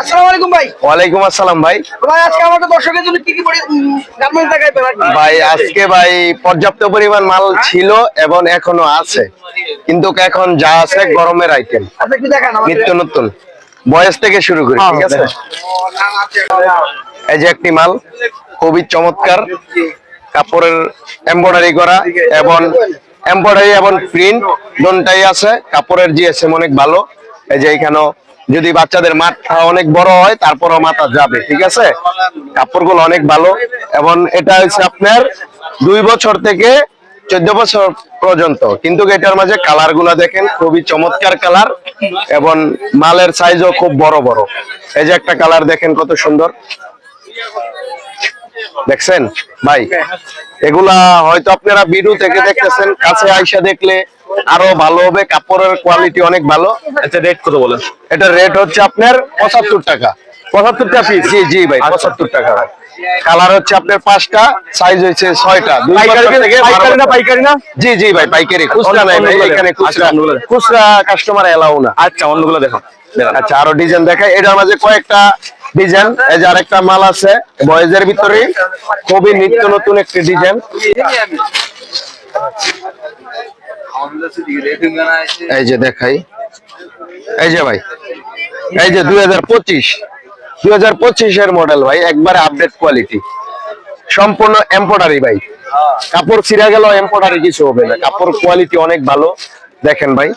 আসসালামু ওয়ালাইকুম আসসালাম ভাই। ভাই আজকে আমাদের দর্শকের জন্য কি কি গার্মেন্টস দেখাইবেন ভাই আজকে ভাই পর্যাপ্ত পরিমাণ মাল ছিল এবং এখনও আছে। কিন্তু এখন যা আছে গরমের আইটেম আচ্ছা একটু দেখান নিত্য নতুন। বয়স থেকে শুরু করি ঠিক আছে? এই যে একটি মাল খুবই চমৎকার। কাপড়ের এমব্রয়ডারি করা এবং এমব্রয়ডারি এবং প্রিন্ট দোনটাই আছে। কাপড়ের জিএসএম অনেক ভালো। এই যে এখানেও যদি বাচ্চাদের মাথা অনেক বড় হয়, তারপরও মাথা যাবে, ঠিক আছে? কাপড়গুলো অনেক ভালো। এবং এটা হচ্ছে আপনার দুই বছর থেকে চোদ্দ বছর পর্যন্ত। কিন্তু এটার মাঝে কালারগুলা দেখেন, খুবই চমৎকার কালার এবং মালের সাইজও খুব বড় বড়। এই যে একটা কালার দেখেন কত সুন্দর। দেখছেন? ভাই এগুলা হয়তো আপনারা ভিডিও থেকে দেখতেছেন কাছে আইসা দেখলে আরও ভালো হবে কাপড়ের কোয়ালিটি অনেক ভালো। আচ্ছা রেট কত বলেন? এটা রেট হচ্ছে আপনার পঁচাত্তর টাকা। পঁচাত্তরটা পিস জি জি ভাই পঁচাত্তর টাকা কালার হচ্ছে আপনার পাঁচটা সাইজ হচ্ছে ছয়টা। পাইকারি বারো না জি জি ভাই পাইকারি। খুচরা নাই ভাই এখানে খুচরা। আচ্ছা, কাস্টমার এলাও না। আচ্ছা অন্যগুলো দেখো আচ্ছা আরও ডিজাইন দেখাই। এটার মাঝে কয়েকটা ডিজাইন এই যে আরেকটা মাল আছে, বয়েজের ভিতরে খুবই নিত্য নতুন একটি ডিজাইন এই যে দেখাই। এই যে ভাই, এই যে দুই হাজার পঁচিশ। দুই হাজার পঁচিশের মডেল ভাই, একবারে আপডেট কোয়ালিটি সম্পূর্ণ এম্পোডারি ভাই। কাপড় ছিঁড়া গেল এম্পোডারি কিছু হবে না। কাপড় কোয়ালিটি অনেক ভালো। দেখেন ভাই।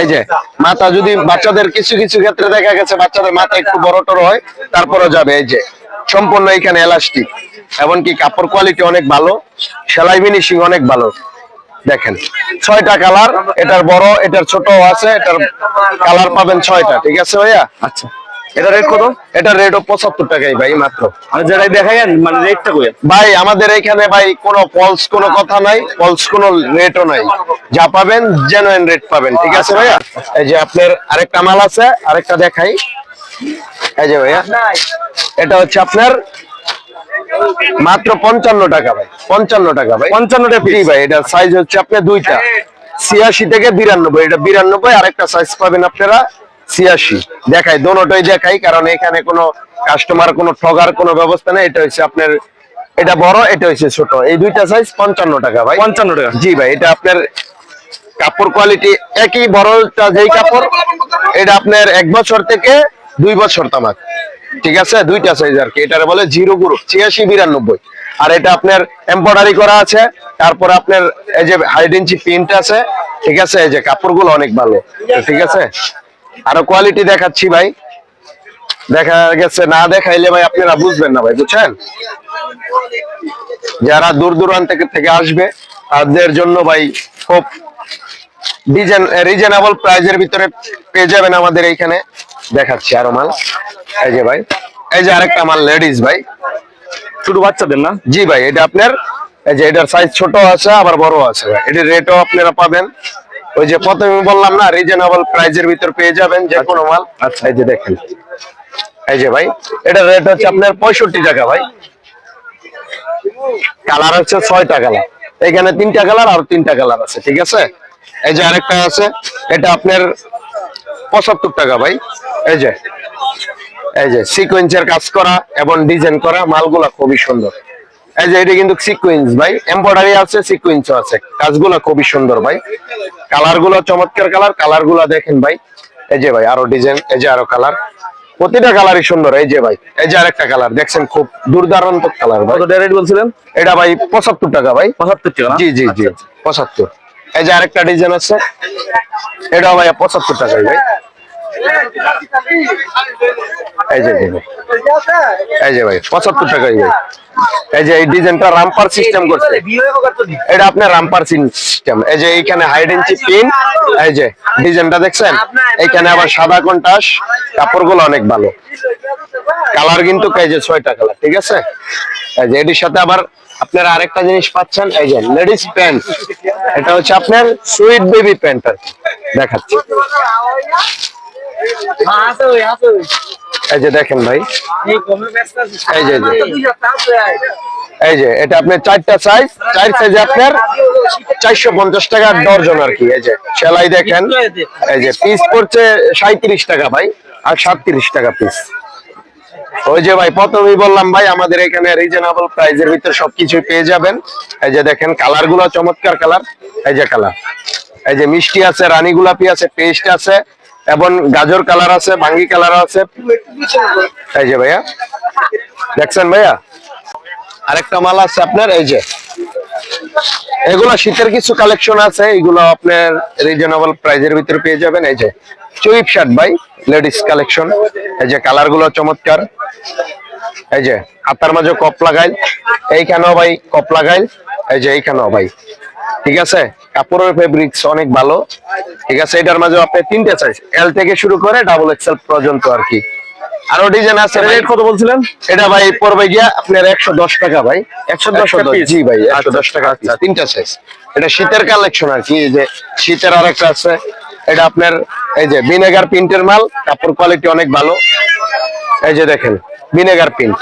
এই যে, মাথা যদি বাচ্চাদের কিছু কিছু ক্ষেত্রে দেখা গেছে, বাচ্চাদের মাথা একটু বড় টড় হয় তারপরে যাবে। এই যে, সম্পূর্ণ এখানে এলাস্টিক এমনকি কাপড় কোয়ালিটি অনেক ভালো, সেলাই ফিনিশিং অনেক ভালো। দেখেন, ছয়টা কালার এটার বড়, এটার ছোট আছে, এটার কালার পাবেন ছয়টা, ঠিক আছে ভাইয়া? আচ্ছা। এটা রেট কত? এটা রেট পঁচাত্তর টাকাই ভাই মাত্র। মানে যেটাই দেখাইন মানে রেটটা কই ভাই আমাদের এখানে ভাই কোনো পলস কোনো কথা নাই পলস কোনো রেটও নাই। যা পাবেন জেনুইন রেট পাবেন ঠিক আছে ভাইয়া? এই যে আপনার আরেকটা মাল আছে আরেকটা দেখাই। এই যে ভাইয়া এটা হচ্ছে আপনার মাত্র পঞ্চান্ন টাকা ভাই পঞ্চান্ন টাকা ভাই। পঞ্চান্নটা জি ভাই এটা সাইজ হচ্ছে আপনার দুইটা। ছিয়াশি থেকে বিরানব্বই এটা বিরানব্বই আরেকটা সাইজ পাবেন আপনারা। ছিয়াশি। দেখাই দোনোটাই দেখাই কারণ এখানে কোনো কাস্টমার কোনো ঠগার কোনো ব্যবস্থা নেই। এটা হচ্ছে আপনার এটা বড় এটা হচ্ছে ছোট। এই দুইটা সাইজ পঞ্চান্ন টাকা ভাই। পঞ্চান্ন টাকা। জি ভাই এটা আপনার কাপড় কোয়ালিটি একই বড়টা যেই কাপড় এটা আপনার এক বছর থেকে দুই বছর তামাক। ঠিক আছে? দুইটা সাইজ আর কি। এটার বলে জিরো গ্রুপ ছিয়াশি বিরানব্বই। আর এটা আপনার এমব্রয়ডারি করা আছে। তারপর আপনার এই যে হাইড ইঞ্চি প্রিন্ট আছে। ঠিক আছে? এই যে কাপড়গুলো অনেক ভালো। ঠিক আছে? আরও কোয়ালিটি দেখাচ্ছি ভাই। দেখা গেছে না দেখাইলে ভাই আপনারা বুঝবেন না ভাই বুঝছেন? যারা দূর দূরান্ত থেকে আসবে তাদের জন্য ভাই খুব রিজনেবল প্রাইজের ভিতরে পেয়ে যাবেন আমাদের এইখানে। দেখাচ্ছি আরও মাল। এই যে ভাই এই যে আরেকটা মাল লেডিস ভাই। শুধু বাচ্চাদের না? জি ভাই এটা আপনার এই যে এটার সাইজ ছোট আছে আবার বড় আছে ভাই। এটার রেটও আপনারা পাবেন। ওই যে প্রথমে বললাম না রিজনেবল প্রাইজের ভিতর পেয়ে যাবেন যে কোনো মাল। আচ্ছা এই যে দেখেন। এই যে ভাই এটার রেট হচ্ছে আপনার পঁয়ষট্টি টাকা ভাই। কালার হচ্ছে ছয়টা কালার এখানে তিনটা কালার আর তিনটা কালার আছে ঠিক আছে? এই যে আরেকটা আছে এটা আপনার পঁচাত্তর টাকা ভাই। এই যে এই যে সিকোয়েন্সের কাজ করা এবং ডিজাইন করা মালগুলা খুবই সুন্দর। এই যে এটা কিন্তু সিকোয়েন্স ভাই। এমব্রয়ডারি আছে সিকোয়েন্সও আছে। কাজগুলা খুবই সুন্দর ভাই। কালারগুলো চমৎকার কালার কালারগুলা দেখেন ভাই। এই যে ভাই আরও ডিজাইন এই যে আরও কালার। প্রতিটা কালারই সুন্দর এই যে ভাই। এই যে আরেকটা কালার দেখছেন খুব দুর্দান্ত কালার ভাই। কত রেট বলছিলেন? এটা ভাই পঁচাত্তর টাকা ভাই। পঁচাত্তর টাকা জি জি জি পঁচাত্তর। এই যে আরেকটা ডিজাইন আছে। এটা ভাই পঁচাত্তর টাকাই ভাই। পঁচাত্তর ভাই এই যে। এই ডিজাইনটা রামপার সিস্টেম করছে। এটা আপনার রামপার সিস্টেম এই যে এইখানে হাইড এই যে, ডিজাইনটা দেখছেন? এইখানে আবার সাদা কন্টাস। কাপড়গুলো অনেক ভালো। কালার কিন্তু ছয়টা কালার, ঠিক আছে? এই যে এটির সাথে আবার আপনারা আরেকটা জিনিস পাচ্ছেন। এই যে লেডিস প্যান্ট এটা হচ্ছে আপনার সুইট বেবি প্যান্ট। দেখাচ্ছি। এই যে দেখেন ভাই। এই যে এই যে। এটা আপনার চারটা সাইজ চার সাইজে আপনার চারশো পঞ্চাশ ডর্জন আর কি এই যে। সেলাই দেখেন এই যে পিস পড়ছে সাঁত্রিশ টাকা ভাই আর সাতত্রিশ টাকা পিস ওই যে ভাই প্রথমেই বললাম ভাই আমাদের এখানে রিজনেবল প্রাইজের ভিতরে সবকিছু পেয়ে যাবেন। এই যে দেখেন কালারগুলো চমৎকার কালার এই যে কালার এই যে মিষ্টি আছে রানী গোলাপি আছে পেস্ট আছে। এবং গাজর কালার আছে ভাঙ্গি কালার আছে। এই যে ভাইয়া। দেখছেন ভাইয়া? আরেকটা মাল আছে আপনার, এই যে। এগুলো শীতের কিছু কালেকশন আছে, এগুলো আপনার রিজনেবল প্রাইজের ভিতরে পেয়ে যাবেন। এই যে, চুইপ শার্ট ভাই লেডিস কালেকশন এই যে কালারগুলো চমৎকার। এই যে, হাতার মাঝে কপ লাগাইল। এইখানেও ভাই কপ লাগাইল। এই যে, এইখানেও ভাই। ঠিক আছে? কাপড়ের ফেব্রিক্স অনেক ভালো। ঠিক আছে এটার মাঝে আপনি তিনটে সাইজ এল থেকে শুরু করে ডাবল এক্সেল পর্যন্ত আর কি। আরও ডিজাইন আছে। রেট কত বলছিলেন? এটা ভাই পড়বে গিয়া আপনার একশো দশ টাকা ভাই। একশো দশ একশো piece? জি ভাই একশো আচ্ছা, দশ টাকা আচ্ছা, তিনটা সাইজ এটা শীতের কালেকশন আর কি যে শীতের আরেকটা আছে। এটা আপনার এই যে ভিনেগার প্রিন্টের মাল কাপড় কোয়ালিটি অনেক ভালো। এই যে দেখেন ভিনেগার প্রিন্ট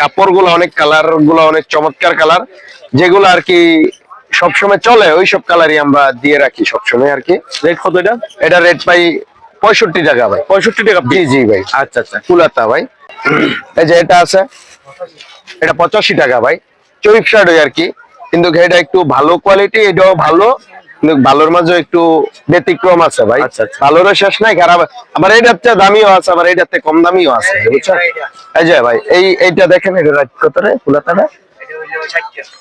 কাপড়গুলো অনেক কালারগুলো অনেক চমৎকার কালার যেগুলো আর কি সবসময় চলে ওইসব কালারই আমরা দিয়ে রাখি সবসময় আর কি। রেট কত এটা? এটা রেট পাই পঁয়ষট্টি টাকা ভাই। পঁয়ষট্টি টাকা জি জি ভাই। আচ্ছা আচ্ছা। কুলাতা ভাই। এই যে এটা আছে এটা পঁচাশি টাকা ভাই। চৈপ শার্ট আর কি। কিন্তু এটা একটু ভালো কোয়ালিটি এটাও ভালো কিন্তু ভালোর মাঝে একটু ব্যতিক্রম আছে ভাই। আচ্ছা, আচ্ছা। ভালোরও শেষ নাই খারাপ। আবার এইটার চেয়ে দামিও আছে আবার এইটার থেকে কম দামিও আছে বুঝছেন? এই যে ভাই এই এইটা দেখেন এটা কত রে ফুলাতাটা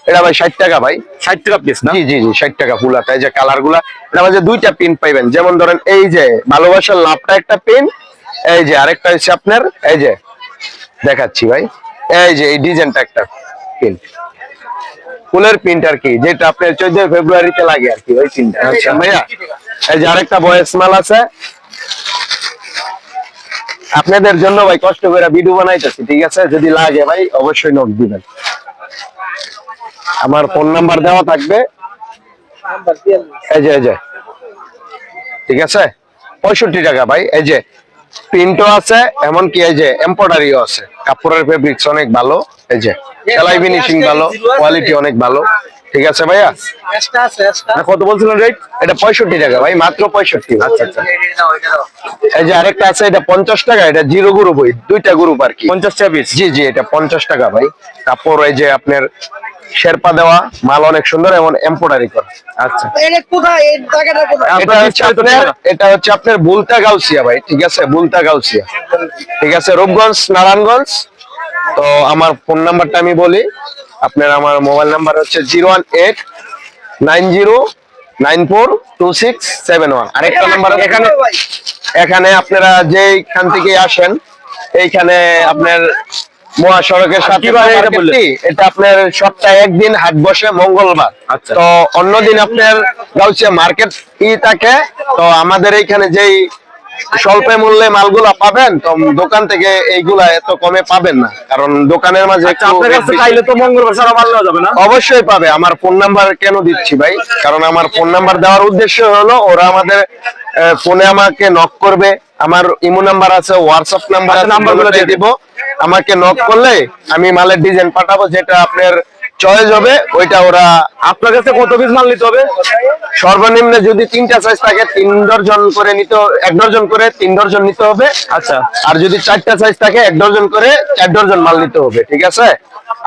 এটা ভাই ষাট টাকা ভাই। ষাট টাকা পিস না? জি জি জি ষাট টাকা ফুল এই যে কালারগুলা এটার মাঝে দুইটা পিন পাইবেন। যেমন ধরেন এই যে ভালোবাসার লাভটা একটা পিন এই যে আরেকটা হচ্ছে আপনার এই যে দেখাচ্ছি ভাই। এই যে এই ডিজাইনটা একটা পিন ফুলের প্রিন্ট আর কি যেটা আপনার চোদ্দ ফেব্রুয়ারিতে লাগে আর কি ওই পিনটা আচ্ছা। ভাইয়া এই যে আরেকটা বয়েস মাল আছে। আপনাদের জন্য ভাই কষ্ট করে ভিডিও বানাইতেছি ঠিক আছে? যদি লাগে ভাই অবশ্যই নোট দিবেন। আমার ফোন নাম্বার দেওয়া থাকবে। এই যে এই যে। ঠিক আছে? পঁয়ষট্টি টাকা ভাই এই যে। প্রিন্টও আছে এমনকি এই যে এম্পোডারিও আছে। কাপড়ের ফেব্রিক্স অনেক ভালো এই যে। সেলাই ফিনিশিং ভালো কোয়ালিটি অনেক ভালো। ঠিক আছে ভাইয়া? কত বলছিলেন রেট এটা পঁয়ষট্টি টাকা ভাই মাত্র পঁয়ষট্টি। আচ্ছা আচ্ছা। এই যে আরেকটা আছে এটা পঞ্চাশ টাকা এটা জিরো গ্রুপ ওই দুইটা গ্রুপ আর কি। পঞ্চাশ টাকা পিস জি জি এটা পঞ্চাশ টাকা ভাই। কাপড় এই যে আপনার শেরপা দেওয়া মাল অনেক সুন্দর এবং এম্পোডারি করা। আচ্ছা। এটা কোথায়? এই জায়গাটা কোথায়? এটা হচ্ছে আপনার এটা হচ্ছে আপনার বুলতা গাউসিয়া ভাই ঠিক আছে? বুলতা গাউসিয়া। ঠিক আছে রূপগঞ্জ নারায়ণগঞ্জ। তো আমার ফোন নাম্বারটা আমি বলি। আপনার আমার মোবাইল নাম্বার হচ্ছে zero one eight nine zero nine four two six seven one. আরেকটা নাম্বার এখানে এখানে আপনারা যেইখান থেকে আসেন এইখানে আপনার মহাসড়কের সাথে এটা বললেন? মার্কেটটি, এটা আপনার সপ্তাহে একদিন হাট বসে মঙ্গলবার। আচ্ছা। তো অন্যদিন আপনার গাউসিয়া মার্কেট ই থাকে তো আমাদের এইখানে যেই স্বল্প মূল্যে মালগুলা পাবেন তো দোকান থেকে এইগুলা এত কমে পাবেন না। কারণ দোকানের মাঝে আচ্ছা অবশ্যই পাবে। আমার ফোন নাম্বার কেন দিচ্ছি ভাই? কারণ আমার ফোন নাম্বার দেওয়ার উদ্দেশ্য হলো ওরা আমাদের ফোনে আমাকে নক করবে। আমার ইমো নাম্বার আছে হোয়াটসঅ্যাপ নাম্বার আচ্ছা, আছে নাম্বারগুলো দিয়ে দিব। আমাকে নক করলে আমি মালের ডিজাইন পাঠাবো যেটা আপনার চয়েস হবে ওইটা ওরা আপনার কাছে কত পিস মাল নিতে হবে? সর্বনিম্ন যদি তিনটা সাইজ থাকে তিন ডর্জন করে নিতে এক ডর্জন করে তিন ডর্জন নিতে হবে। আচ্ছা। আর যদি চারটা সাইজ থাকে এক ডর্জন করে চার ডর্জন মাল নিতে হবে ঠিক আছে?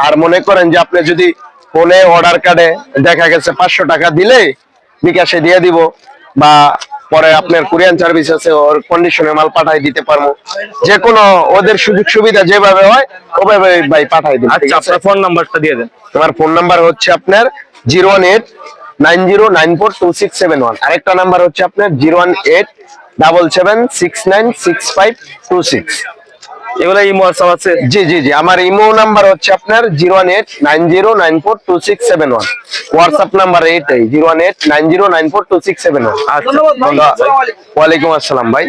আর মনে করেন যে আপনি যদি ফোনে অর্ডার কার্ডে দেখা গেছে পাঁচশো টাকা দিলে বিকাশে দিয়ে দিব বা পরে আপনার কোরিয়ান সার্ভিস আছে ওর কন্ডিশনে মাল পাঠাই দিতে পারব। যে কোনো ওদের সুযোগ সুবিধা যেভাবে হয় ওভাবে ভাই পাঠাই দিন আচ্ছা আপনার ফোন নাম্বারটা দিয়ে দেন। তোমার ফোন নাম্বার হচ্ছে আপনার zero one eight nine zero nine four two six seven one আরেকটা নাম্বার হচ্ছে আপনার zero one eight double seven six nine six five two six এগুলো হোয়াটসঅ্যাপ আছে? জি জি জি আমার ইমো নাম্বার হচ্ছে আপনার zero one eight nine zero nine four two six seven one WhatsApp number এইটাই zero one eight nine zero nine four two six seven one আচ্ছা ওয়ালাইকুম আসসালাম ভাই।